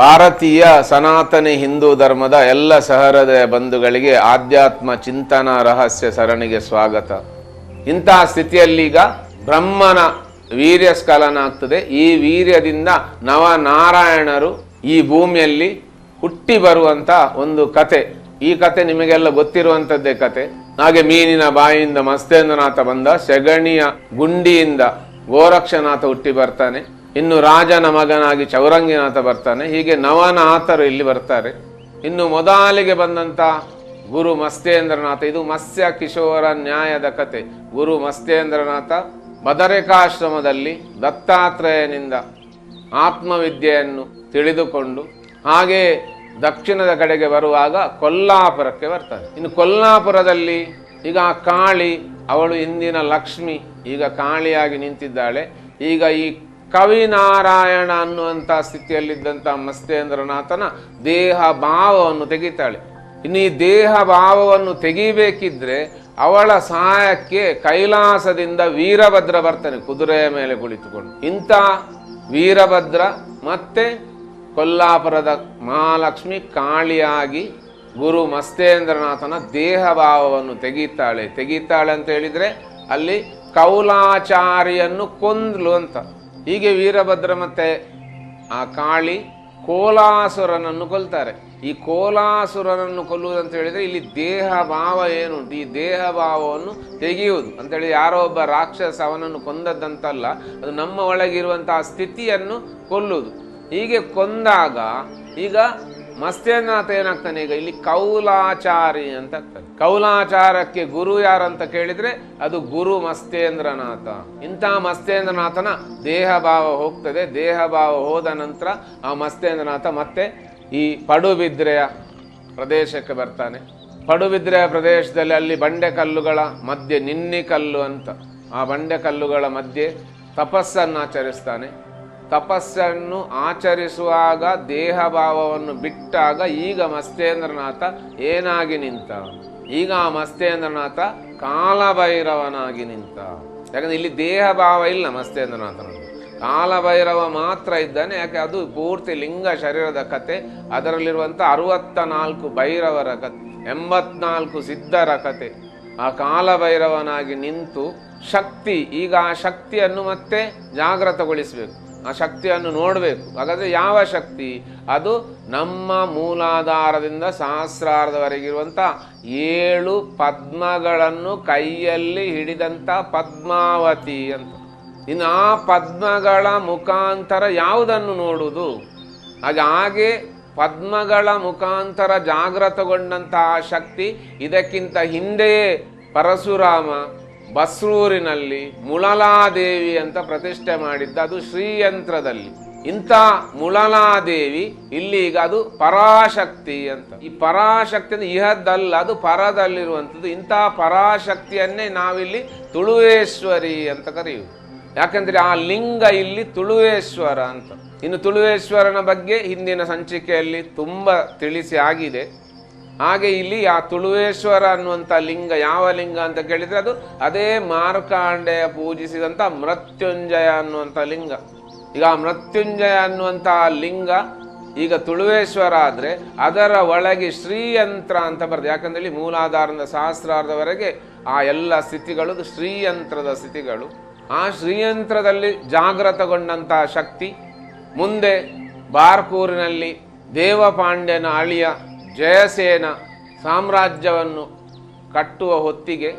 ಭಾರತೀಯ ಸನಾತನಿ ಹಿಂದೂ ಧರ್ಮದ ಎಲ್ಲ ಸಹರದ ಬಂಧುಗಳಿಗೆ ಆಧ್ಯಾತ್ಮ ಚಿಂತನ ರಹಸ್ಯ ಸರಣಿಗೆ ಸ್ವಾಗತ. ಇಂತಹ ಸ್ಥಿತಿಯಲ್ಲೀಗ ಬ್ರಹ್ಮನ ವೀರ್ಯ ಸ್ಖಲನ ಆಗ್ತದೆ ಈ ವೀರ್ಯದಿಂದ ನವನಾರಾಯಣರು ಈ ಭೂಮಿಯಲ್ಲಿ ಹುಟ್ಟಿ ಬರುವಂತ ಒಂದು ಕತೆ. ಈ ಕತೆ ನಿಮಗೆಲ್ಲ ಗೊತ್ತಿರುವಂತದ್ದೇ ಕತೆ. ಹಾಗೆ ಮೀನಿನ ಬಾಯಿಯಿಂದ ಮಸ್ತೇಂದ್ರನಾಥ ಬಂದ, ಸೆಗಣಿಯ ಗುಂಡಿಯಿಂದ ಗೋರಕ್ಷನಾಥ ಹುಟ್ಟಿ ಬರ್ತಾನೆ. ಇನ್ನು ರಾಜನ ಮಗನಾಗಿ ಚೌರಂಗಿನಾಥ ಬರ್ತಾನೆ. ಹೀಗೆ ನವನಾಥರು ಇಲ್ಲಿ ಬರ್ತಾರೆ. ಇನ್ನು ಮೊದಲಿಗೆ ಬಂದಂತ ಗುರು ಮಸ್ತೇಂದ್ರನಾಥ. ಇದು ಮತ್ಸ್ಯ ಕಿಶೋರ ನ್ಯಾಯದ ಕತೆ. ಗುರು ಮಸ್ತೇಂದ್ರನಾಥ ಬದರಿಕಾಶ್ರಮದಲ್ಲಿ ದತ್ತಾತ್ರೇಯನಿಂದ ಆತ್ಮವಿದ್ಯೆಯನ್ನು ತಿಳಿದುಕೊಂಡು ಹಾಗೆ ದಕ್ಷಿಣದ ಕಡೆಗೆ ಬರುವಾಗ ಕೊಲ್ಲಾಪುರಕ್ಕೆ ಬರ್ತಾರೆ ಇನ್ನು ಕೊಲ್ಲಾಪುರದಲ್ಲಿ ಈಗ ಕಾಳಿ, ಅವಳು ಇಂದಿನ ಲಕ್ಷ್ಮಿ, ಈಗ ಕಾಳಿಯಾಗಿ ನಿಂತಿದ್ದಾಳೆ. ಈಗ ಈ ಕವಿನಾರಾಯಣ ಅನ್ನುವಂಥ ಸ್ಥಿತಿಯಲ್ಲಿದ್ದಂಥ ಮಸ್ತೇಂದ್ರನಾಥನ ದೇಹ ಭಾವವನ್ನು ತೆಗಿತಾಳೆ. ಇನ್ನು ಈ ದೇಹ ಭಾವವನ್ನು ತೆಗಿಬೇಕಿದ್ರೆ ಅವಳ ಸಹಾಯಕ್ಕೆ ಕೈಲಾಸದಿಂದ ವೀರಭದ್ರ ಬರ್ತಾನೆ ಕುದುರೆಯ ಮೇಲೆ ಕುಳಿತುಕೊಂಡು, ಇಂಥ ವೀರಭದ್ರ ಮತ್ತೆ ಕೊಲ್ಲಾಪುರದ ಮಹಾಲಕ್ಷ್ಮಿ ಕಾಳಿಯಾಗಿ ಗುರು ಮಸ್ತೇಂದ್ರನಾಥನ ದೇಹ ಭಾವವನ್ನು ತೆಗೀತಾಳೆ. ತೆಗೀತಾಳೆ ಅಂತ ಹೇಳಿದರೆ ಅಲ್ಲಿ ಕೌಲಾಚಾರಿಯನ್ನು ಕೊಂದ್ಲು ಅಂತ. ಹೀಗೆ ವೀರಭದ್ರ ಮತ್ತೆ ಆ ಕಾಳಿ ಕೋಲಾಸುರನನ್ನು ಕೊಲ್ತಾರೆ. ಈ ಕೋಲಾಸುರನನ್ನು ಕೊಲ್ಲುವುದಂತ ಹೇಳಿದರೆ ಇಲ್ಲಿ ದೇಹ ಭಾವ ಏನುಂಟು ಈ ದೇಹ ಭಾವವನ್ನು ತೆಗೆಯುವುದು. ಅಂತೇಳಿ ಯಾರೋ ಒಬ್ಬ ರಾಕ್ಷಸ ಅವನನ್ನು ಕೊಂದದ್ದಂತಲ್ಲ, ಅದು ನಮ್ಮ ಒಳಗಿರುವಂತಹ ಸ್ಥಿತಿಯನ್ನು ಕೊಲ್ಲುವುದು. ಹೀಗೆ ಕೊಂದಾಗ ಈಗ ಮಸ್ತೇಂದ್ರನಾಥ ಏನಾಗ್ತಾನೆ ಈಗ? ಇಲ್ಲಿ ಕೌಲಾಚಾರಿ ಅಂತ ಆಗ್ತಾನೆ ಕೌಲಾಚಾರಕ್ಕೆ ಗುರು ಯಾರಂತ ಕೇಳಿದ್ರೆ ಅದು ಗುರು ಮಸ್ತೇಂದ್ರನಾಥ ಇಂಥ ಮಸ್ತೇಂದ್ರನಾಥನ ದೇಹ ಭಾವ ಹೋಗ್ತದೆ. ದೇಹ ಭಾವ ಹೋದ ನಂತರ ಆ ಮಸ್ತೇಂದ್ರನಾಥ ಮತ್ತೆ ಈ ಪಡುಬಿದ್ರೆಯ ಪ್ರದೇಶಕ್ಕೆ ಬರ್ತಾನೆ. ಪಡುಬಿದ್ರೆಯ ಪ್ರದೇಶದಲ್ಲಿ ಅಲ್ಲಿ ಬಂಡೆಕಲ್ಲುಗಳ ಮಧ್ಯೆ ನಿನ್ನಿ ಕಲ್ಲು ಅಂತ. ಆ ಬಂಡೆಕಲ್ಲುಗಳ ಮಧ್ಯೆ ತಪಸ್ಸನ್ನು ಆಚರಿಸ್ತಾನೆ. ತಪಸ್ಸನ್ನು ಆಚರಿಸುವಾಗ ದೇಹ ಭಾವವನ್ನು ಬಿಟ್ಟಾಗ ಈಗ ಮಸ್ತೇಂದ್ರನಾಥ ಏನಾಗಿ ನಿಂತ? ಈಗ ಆ ಮಸ್ತೇಂದ್ರನಾಥ ಕಾಲಭೈರವನಾಗಿ ನಿಂತ. ಯಾಕಂದ್ರೆ ಇಲ್ಲಿ ದೇಹ ಭಾವ ಇಲ್ಲ ಮಸ್ತೇಂದ್ರನಾಥನದ್ದು ಕಾಲಭೈರವ ಮಾತ್ರ ಇದ್ದಾನೆ, ಯಾಕೆ ಅದು ಪೂರ್ತಿ ಲಿಂಗ ಶರೀರದ ಕತೆ ಅದರಲ್ಲಿರುವಂಥ ಅರವತ್ತ ನಾಲ್ಕು ಭೈರವರ ಕತೆ ಎಂಬತ್ನಾಲ್ಕು ಸಿದ್ಧರ ಕತೆ ಆ ಕಾಲಭೈರವನಾಗಿ ನಿಂತು ಶಕ್ತಿ, ಈಗ ಆ ಶಕ್ತಿಯನ್ನು ಮತ್ತೆ ಜಾಗೃತಗೊಳಿಸಬೇಕು ಆ ಶಕ್ತಿಯನ್ನು ನೋಡಬೇಕು. ಹಾಗಾದರೆ ಯಾವ ಶಕ್ತಿ? ಅದು ನಮ್ಮ ಮೂಲಾಧಾರದಿಂದ ಸಹಸ್ರಾರ್ಧವರೆಗಿರುವಂಥ ಏಳು ಪದ್ಮಗಳನ್ನು ಕೈಯಲ್ಲಿ ಹಿಡಿದಂಥ ಪದ್ಮಾವತಿ ಅಂತ. ಇನ್ನು ಆ ಪದ್ಮಗಳ ಮುಖಾಂತರ ಯಾವುದನ್ನು ನೋಡುವುದು? ಹಾಗೆ ಹಾಗೆ ಪದ್ಮಗಳ ಮುಖಾಂತರ ಜಾಗೃತಗೊಂಡಂತಹ ಶಕ್ತಿ ಇದಕ್ಕಿಂತ ಹಿಂದೆಯೇ ಪರಶುರಾಮ. ಬಸ್ರೂರಿನಲ್ಲಿ ಮುಳಲಾದೇವಿ ಅಂತ ಪ್ರತಿಷ್ಠೆ ಮಾಡಿದ್ದ ಅದು ಶ್ರೀಯಂತ್ರದಲ್ಲಿ. ಇಂಥ ಮುಳಲಾದೇವಿ, ಇಲ್ಲೀಗ ಅದು ಪರಾಶಕ್ತಿ ಅಂತ. ಈ ಪರಾಶಕ್ತಿ ಅಂದ್ರೆ ಇಹದ್ದಲ್ಲ, ಅದು ಪರದಲ್ಲಿರುವಂಥದ್ದು. ಇಂಥ ಪರಾಶಕ್ತಿಯನ್ನೇ ನಾವಿಲ್ಲಿ ತುಳುವೇಶ್ವರಿ ಅಂತ ಕರೆಯುವುದು ಯಾಕಂದ್ರೆ ಆ ಲಿಂಗ ಇಲ್ಲಿ ತುಳುವೇಶ್ವರ ಅಂತ. ಇನ್ನು ತುಳುವೇಶ್ವರನ ಬಗ್ಗೆ ಹಿಂದಿನ ಸಂಚಿಕೆಯಲ್ಲಿ ತುಂಬ ತಿಳಿಸಿ ಆಗಿದೆ. ಹಾಗೆ ಇಲ್ಲಿ ಆ ತುಳುವೇಶ್ವರ ಅನ್ನುವಂಥ ಲಿಂಗ, ಯಾವ ಲಿಂಗ ಅಂತ ಕೇಳಿದರೆ ಅದು ಅದೇ ಮಾರ್ಕಾಂಡೆಯ ಪೂಜಿಸಿದಂಥ ಮೃತ್ಯುಂಜಯ ಅನ್ನುವಂಥ ಲಿಂಗ. ಈಗ ಆ ಮೃತ್ಯುಂಜಯ ಅನ್ನುವಂಥ ಲಿಂಗ ಈಗ ತುಳುವೇಶ್ವರ ಆದರೆ ಅದರ ಒಳಗೆ ಶ್ರೀಯಂತ್ರ ಅಂತ ಬರ್ತದೆ. ಯಾಕಂದೇಳಿ ಮೂಲಾಧಾರದ ಸಹಸ್ರಾರ್ಧವರೆಗೆ ಆ ಎಲ್ಲ ಸ್ಥಿತಿಗಳು ಶ್ರೀಯಂತ್ರದ ಸ್ಥಿತಿಗಳು. ಆ ಶ್ರೀಯಂತ್ರದಲ್ಲಿ ಜಾಗೃತಗೊಂಡಂತಹ ಶಕ್ತಿ, ಮುಂದೆ ಬಾರ್ಕೂರಿನಲ್ಲಿ ದೇವಪಾಂಡ್ಯನ ಅಳಿಯ ಜಯಸೇನ ಸಾಮ್ರಾಜ್ಯವನ್ನು ಕಟ್ಟುವ ಹೊತ್ತಿಗೆ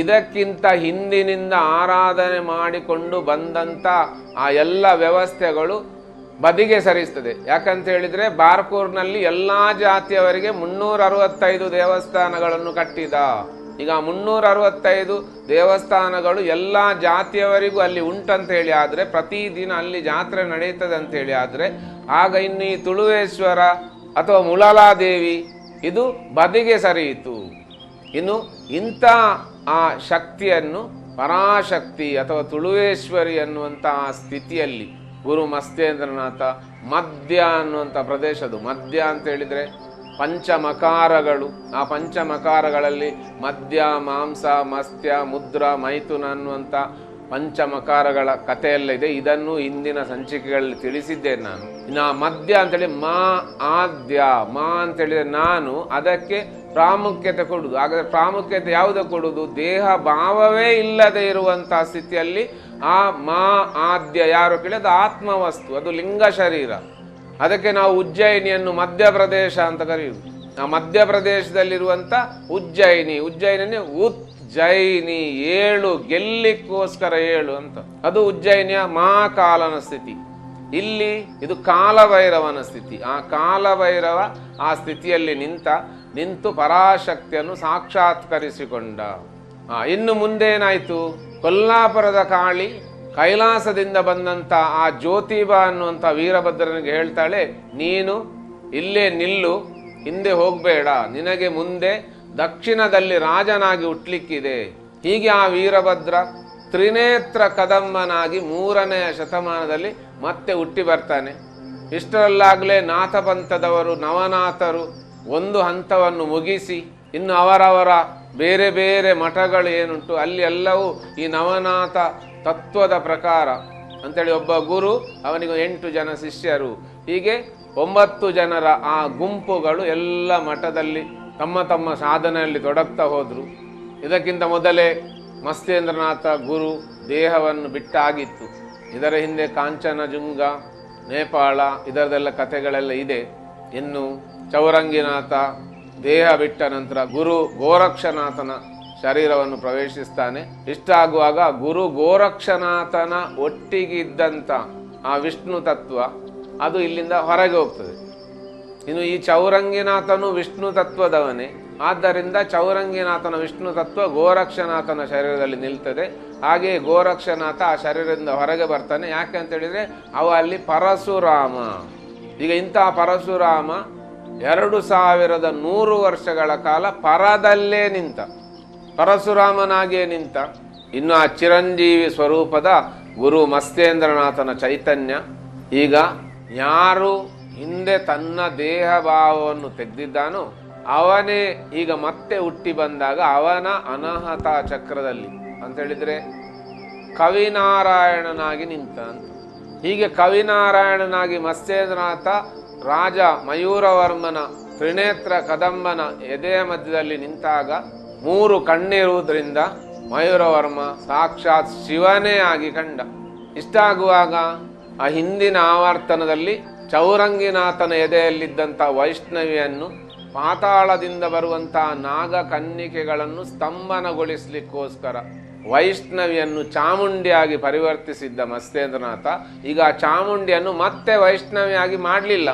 ಇದಕ್ಕಿಂತ ಹಿಂದಿನಿಂದ ಆರಾಧನೆ ಮಾಡಿಕೊಂಡು ಬಂದಂಥ ಆ ಎಲ್ಲ ವ್ಯವಸ್ಥೆಗಳು ಬದಿಗೆ ಸರಿಸ್ತದೆ. ಯಾಕಂತ ಹೇಳಿದರೆ ಬಾರ್ಕೂರ್ನಲ್ಲಿ ಎಲ್ಲ ಜಾತಿಯವರಿಗೆ ಮುನ್ನೂರ ಅರವತ್ತೈದು ದೇವಸ್ಥಾನಗಳನ್ನು ಕಟ್ಟಿದ. ಈಗ ಮುನ್ನೂರ ಅರವತ್ತೈದು ದೇವಸ್ಥಾನಗಳು ಎಲ್ಲ ಜಾತಿಯವರಿಗೂ ಅಲ್ಲಿ ಉಂಟಂತ ಹೇಳಿ ಆದರೆ ಪ್ರತಿದಿನ ಅಲ್ಲಿ ಜಾತ್ರೆ ನಡೀತದೆ ಅಂತ ಹೇಳಿ ಆದರೆ ಆಗ ಇನ್ನು ಈ ತುಳುವೇಶ್ವರ ಅಥವಾ ಮುಲಾಲಾದೇವಿ, ಇದು ಬದಿಗೆ ಸರಿಯಿತು. ಇನ್ನು ಇಂಥ ಆ ಶಕ್ತಿಯನ್ನು ಪರಾಶಕ್ತಿ ಅಥವಾ ತುಳುವೇಶ್ವರಿ ಅನ್ನುವಂಥ ಆ ಸ್ಥಿತಿಯಲ್ಲಿ ಗುರು ಮಸ್ತೇಂದ್ರನಾಥ ಮಧ್ಯ ಅನ್ನುವಂಥ ಪ್ರದೇಶದು ಮಧ್ಯ ಅಂತ ಹೇಳಿದರೆ ಪಂಚಮಕಾರಗಳು. ಆ ಪಂಚಮಕಾರಗಳಲ್ಲಿ ಮದ್ಯ, ಮಾಂಸ, ಮಸ್ತ್ಯ, ಮುದ್ರ, ಮೈಥುನ ಅನ್ನುವಂಥ ಪಂಚಮಕಾರಗಳ ಕಥೆಯಲ್ಲಿದೆ. ಇದನ್ನು ಹಿಂದಿನ ಸಂಚಿಕೆಗಳಲ್ಲಿ ತಿಳಿಸಿದ್ದೇನೆ ನಾನು. ನಾ ಆ ಮದ್ಯ ಅಂತೇಳಿ ಮಾ ಆದ್ಯ, ಮಾ ಅಂತೇಳಿದ್ರೆ ನಾನು, ಅದಕ್ಕೆ ಪ್ರಾಮುಖ್ಯತೆ ಕೊಡುದು ಹಾಗಾದ್ರೆ ಪ್ರಾಮುಖ್ಯತೆ ಯಾವುದು ಕೊಡುದು ದೇಹ ಭಾವವೇ ಇಲ್ಲದೆ ಇರುವಂತಹ ಸ್ಥಿತಿಯಲ್ಲಿ ಆ ಮಾ ಆದ್ಯ ಯಾರು ಕೇಳಿದ ಆತ್ಮವಸ್ತು, ಅದು ಲಿಂಗ ಶರೀರ. ಅದಕ್ಕೆ ನಾವು ಉಜ್ಜಯಿನಿಯನ್ನು ಮಧ್ಯಪ್ರದೇಶ ಅಂತ ಕರೆಯುವುದು. ಆ ಮಧ್ಯಪ್ರದೇಶದಲ್ಲಿರುವಂತ ಉಜ್ಜಯಿನಿ ಉಜ್ಜಯಿನಿ ಉಜ್ಜಯಿನಿ ಏಳು, ಗೆಲ್ಲಿಕ್ಕೋಸ್ಕರ ಏಳು ಅಂತ. ಅದು ಉಜ್ಜಯಿನಿಯ ಮಹಾಕಾಲನ ಸ್ಥಿತಿ. ಇಲ್ಲಿ ಇದು ಕಾಲಭೈರವನ ಸ್ಥಿತಿ. ಆ ಕಾಲಭೈರವ ಆ ಸ್ಥಿತಿಯಲ್ಲಿ ನಿಂತ, ನಿಂತು ಪರಾಶಕ್ತಿಯನ್ನು ಸಾಕ್ಷಾತ್ಕರಿಸಿಕೊಂಡ. ಇನ್ನು ಮುಂದೇನಾಯ್ತು? ಕೊಲ್ಲಾಪುರದ ಕಾಳಿ ಕೈಲಾಸದಿಂದ ಬಂದಂತ ಆ ಜ್ಯೋತಿಬಾ ಅನ್ನುವಂಥ ವೀರಭದ್ರನಿಗೆ ಹೇಳ್ತಾಳೆ, ನೀನು ಇಲ್ಲೇ ನಿಲ್ಲು, ಹಿಂದೆ ಹೋಗಬೇಡ. ನಿನಗೆ ಮುಂದೆ ದಕ್ಷಿಣದಲ್ಲಿ ರಾಜನಾಗಿ ಹುಟ್ಟಲಿಕ್ಕಿದೆ ಹೀಗೆ ಆ ವೀರಭದ್ರ ತ್ರಿನೇತ್ರ ಕದಂಬನಾಗಿ ಮೂರನೆಯ ಶತಮಾನದಲ್ಲಿ ಮತ್ತೆ ಹುಟ್ಟಿ ಬರ್ತಾನೆ. ಇಷ್ಟರಲ್ಲಾಗಲೇ ನಾಥಪಂಥದವರು, ನವನಾಥರು ಒಂದು ಹಂತವನ್ನು ಮುಗಿಸಿ, ಇನ್ನು ಅವರವರ ಬೇರೆ ಬೇರೆ ಮಠಗಳು ಏನುಂಟು, ಅಲ್ಲಿ ಎಲ್ಲವೂ ಈ ನವನಾಥ ತತ್ವದ ಪ್ರಕಾರ. ಅಂತೇಳಿ ಒಬ್ಬ ಗುರು, ಅವನಿಗೆ ಎಂಟು ಜನ ಶಿಷ್ಯರು. ಹೀಗೆ ಒಂಬತ್ತು ಜನರ ಆ ಗುಂಪುಗಳು ಎಲ್ಲ ಮಠದಲ್ಲಿ ತಮ್ಮ ತಮ್ಮ ಸಾಧನೆಯಲ್ಲಿ ತೊಡಗ್ತಾ ಹೋದರು. ಇದಕ್ಕಿಂತ ಮೊದಲೇ ಮಸ್ತೇಂದ್ರನಾಥ ಗುರು ದೇಹವನ್ನು ಬಿಟ್ಟಾಗಿತ್ತು. ಇದರ ಹಿಂದೆ ಕಾಂಚನಜುಂಗ ನೇಪಾಳ ಇದರದೆಲ್ಲ ಕಥೆಗಳೆಲ್ಲ ಇದೆ. ಇನ್ನು ಚೌರಂಗಿನಾಥ ದೇಹ ಬಿಟ್ಟ ನಂತರ ಗುರು ಗೋರಕ್ಷನಾಥನ ಶರೀರವನ್ನು ಪ್ರವೇಶಿಸ್ತಾನೆ. ಇಷ್ಟಾಗುವಾಗ ಗುರು ಗೋರಕ್ಷನಾಥನ ಒಟ್ಟಿಗಿದ್ದಂಥ ಆ ವಿಷ್ಣು ತತ್ವ ಅದು ಇಲ್ಲಿಂದ ಹೊರಗೆ ಹೋಗ್ತದೆ. ಇನ್ನು ಈ ಚೌರಂಗಿನಾಥನು ವಿಷ್ಣು ತತ್ವದವನೇ. ಆದ್ದರಿಂದ ಚೌರಂಗಿನಾಥನ ವಿಷ್ಣು ತತ್ವ ಗೋರಕ್ಷನಾಥನ ಶರೀರದಲ್ಲಿ ನಿಲ್ತದೆ. ಹಾಗೆಯೇ ಗೋರಕ್ಷನಾಥ ಆ ಶರೀರದಿಂದ ಹೊರಗೆ ಬರ್ತಾನೆ. ಯಾಕೆ ಅಂತ ಹೇಳಿದರೆ ಅವ ಅಲ್ಲಿ ಪರಶುರಾಮ. ಈಗ ಇಂತಹ ಪರಶುರಾಮ ಎರಡು ಸಾವಿರದ ನೂರು ವರ್ಷಗಳ ಕಾಲ ಪರದಲ್ಲೇ ನಿಂತ. ಪರಶುರಾಮನಾಗಿಯೇ ನಿಂತ. ಇನ್ನು ಆ ಚಿರಂಜೀವಿ ಸ್ವರೂಪದ ಗುರು ಮಸ್ತೇಂದ್ರನಾಥನ ಚೈತನ್ಯ. ಈಗ ಯಾರು ಹಿಂದೆ ತನ್ನ ದೇಹ ಭಾವವನ್ನು ತೆಗೆದಿದ್ದಾನೋ, ಅವನೇ ಈಗ ಮತ್ತೆ ಹುಟ್ಟಿ ಬಂದಾಗ ಅವನ ಅನಾಹತ ಚಕ್ರದಲ್ಲಿ. ಅಂತ ಹೇಳಿದ್ರೆ ಕವಿನಾರಾಯಣನಾಗಿ ನಿಂತ ಹೀಗೆ ಕವಿನಾರಾಯಣನಾಗಿ ಮತ್ಸ್ಯೇಂದ್ರನಾಥ, ರಾಜ ಮಯೂರವರ್ಮನ ತ್ರಿನೇತ್ರ ಕದಂಬನ ಎದೆಯ ಮಧ್ಯದಲ್ಲಿ ನಿಂತಾಗ ಮೂರು ಕಣ್ಣಿರುವುದರಿಂದ ಮಯೂರವರ್ಮ ಸಾಕ್ಷಾತ್ ಶಿವನೇ ಆಗಿ ಕಂಡ. ಇಷ್ಟಾಗುವಾಗ ಆ ಹಿಂದಿನ ಆವರ್ತನದಲ್ಲಿ ಚೌರಂಗಿನಾಥನ ಎದೆಯಲ್ಲಿದ್ದಂಥ ವೈಷ್ಣವಿಯನ್ನು ಪಾತಾಳದಿಂದ ಬರುವಂತಹ ನಾಗ ಕನ್ನಿಕೆಗಳನ್ನು ಸ್ತಂಭನಗೊಳಿಸಲಿಕ್ಕೋಸ್ಕರ ವೈಷ್ಣವಿಯನ್ನು ಚಾಮುಂಡಿಯಾಗಿ ಪರಿವರ್ತಿಸಿದ್ದ ಮತ್ಸ್ಯೇಂದ್ರನಾಥ ಈಗ ಆ ಚಾಮುಂಡಿಯನ್ನು ಮತ್ತೆ ವೈಷ್ಣವಿಯಾಗಿ ಮಾಡಲಿಲ್ಲ.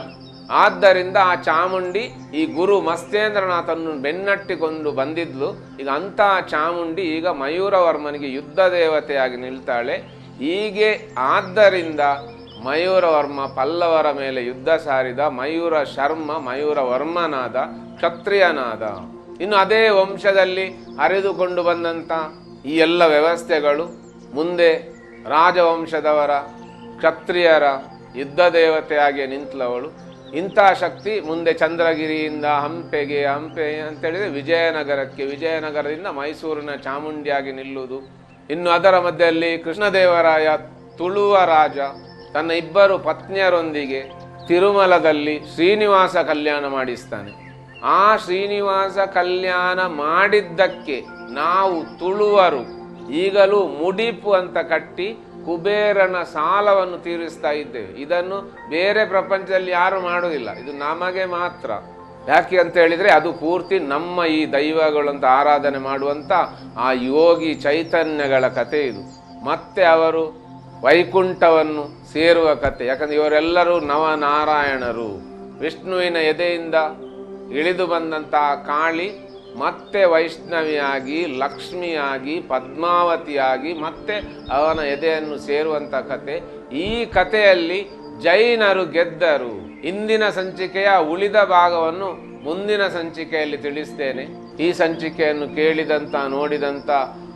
ಆದ್ದರಿಂದ ಆ ಚಾಮುಂಡಿ ಈ ಗುರು ಮತ್ಸ್ಯೇಂದ್ರನಾಥನ್ನು ಬೆನ್ನಟ್ಟಿಕೊಂಡು ಬಂದಿದ್ಲು. ಈಗ ಅಂತಹ ಚಾಮುಂಡಿ ಈಗ ಮಯೂರವರ್ಮನಿಗೆ ಯುದ್ಧ ದೇವತೆಯಾಗಿ ನಿಲ್ತಾಳೆ. ಹೀಗೆ ಆದ್ದರಿಂದ ಮಯೂರವರ್ಮ ಪಲ್ಲವರ ಮೇಲೆ ಯುದ್ಧ ಸಾರಿದ, ಮಯೂರ ಶರ್ಮ, ಮಯೂರ ವರ್ಮನಾದ, ಕ್ಷತ್ರಿಯನಾದ. ಇನ್ನು ಅದೇ ವಂಶದಲ್ಲಿ ಹರಿದುಕೊಂಡು ಬಂದಂಥ ಈ ಎಲ್ಲ ವ್ಯವಸ್ಥೆಗಳು ಮುಂದೆ ರಾಜವಂಶದವರ, ಕ್ಷತ್ರಿಯರ, ಯುದ್ಧ ದೇವತೆಯಾಗಿ ನಿಂತಲವಳು ಇಂಥ ಶಕ್ತಿ ಮುಂದೆ ಚಂದ್ರಗಿರಿಯಿಂದ ಹಂಪೆಗೆ, ಹಂಪೆ ಅಂತೇಳಿದರೆ ವಿಜಯನಗರಕ್ಕೆ, ವಿಜಯನಗರದಿಂದ ಮೈಸೂರಿನ ಚಾಮುಂಡಿಯಾಗಿ ನಿಲ್ಲುವುದು. ಇನ್ನು ಅದರ ಮಧ್ಯದಲ್ಲಿ ಕೃಷ್ಣದೇವರಾಯ ತುಳುವ ರಾಜ ತನ್ನ ಇಬ್ಬರು ಪತ್ನಿಯರೊಂದಿಗೆ ತಿರುಮಲದಲ್ಲಿ ಶ್ರೀನಿವಾಸ ಕಲ್ಯಾಣ ಮಾಡಿಸ್ತಾನೆ. ಆ ಶ್ರೀನಿವಾಸ ಕಲ್ಯಾಣ ಮಾಡಿದ್ದಕ್ಕೆ ನಾವು ತುಳುವರು. ಈಗಲೂ ಮುಡಿಪು ಅಂತ ಕಟ್ಟಿ ಕುಬೇರನ ಸಾಲವನ್ನು ತೀರಿಸ್ತಾ ಇದ್ದೇವೆ. ಇದನ್ನು ಬೇರೆ ಪ್ರಪಂಚದಲ್ಲಿ ಯಾರು ಮಾಡುವುದಿಲ್ಲ. ಇದು ನಮಗೆ ಮಾತ್ರ. ಯಾಕೆ ಅಂತ ಹೇಳಿದರೆ ಅದು ಪೂರ್ತಿ ನಮ್ಮ ಈ ದೈವಗಳಂತ ಆರಾಧನೆ ಮಾಡುವಂಥ ಆ ಯೋಗಿ ಚೈತನ್ಯಗಳ ಕಥೆ ಇದು. ಮತ್ತೆ ಅವರು ವೈಕುಂಠವನ್ನು ಸೇರುವ ಕಥೆ. ಯಾಕಂದ್ರೆ ಇವರೆಲ್ಲರೂ ನವನಾರಾಯಣರು. ವಿಷ್ಣುವಿನ ಎದೆಯಿಂದ ಇಳಿದು ಬಂದಂತಹ ಕಾಳಿ ಮತ್ತೆ ವೈಷ್ಣವಿಯಾಗಿ, ಲಕ್ಷ್ಮಿಯಾಗಿ, ಪದ್ಮಾವತಿಯಾಗಿ ಮತ್ತೆ ಅವನ ಎದೆಯನ್ನು ಸೇರುವಂಥ ಕತೆ ಈ ಕಥೆಯಲ್ಲಿ ಜೈನರು ಗೆದ್ದರು. ಇಂದಿನ ಸಂಚಿಕೆಯ ಉಳಿದ ಭಾಗವನ್ನು ಮುಂದಿನ ಸಂಚಿಕೆಯಲ್ಲಿ ತಿಳಿಸ್ತೇನೆ. ಈ ಸಂಚಿಕೆಯನ್ನು ಕೇಳಿದಂತ, ನೋಡಿದಂತ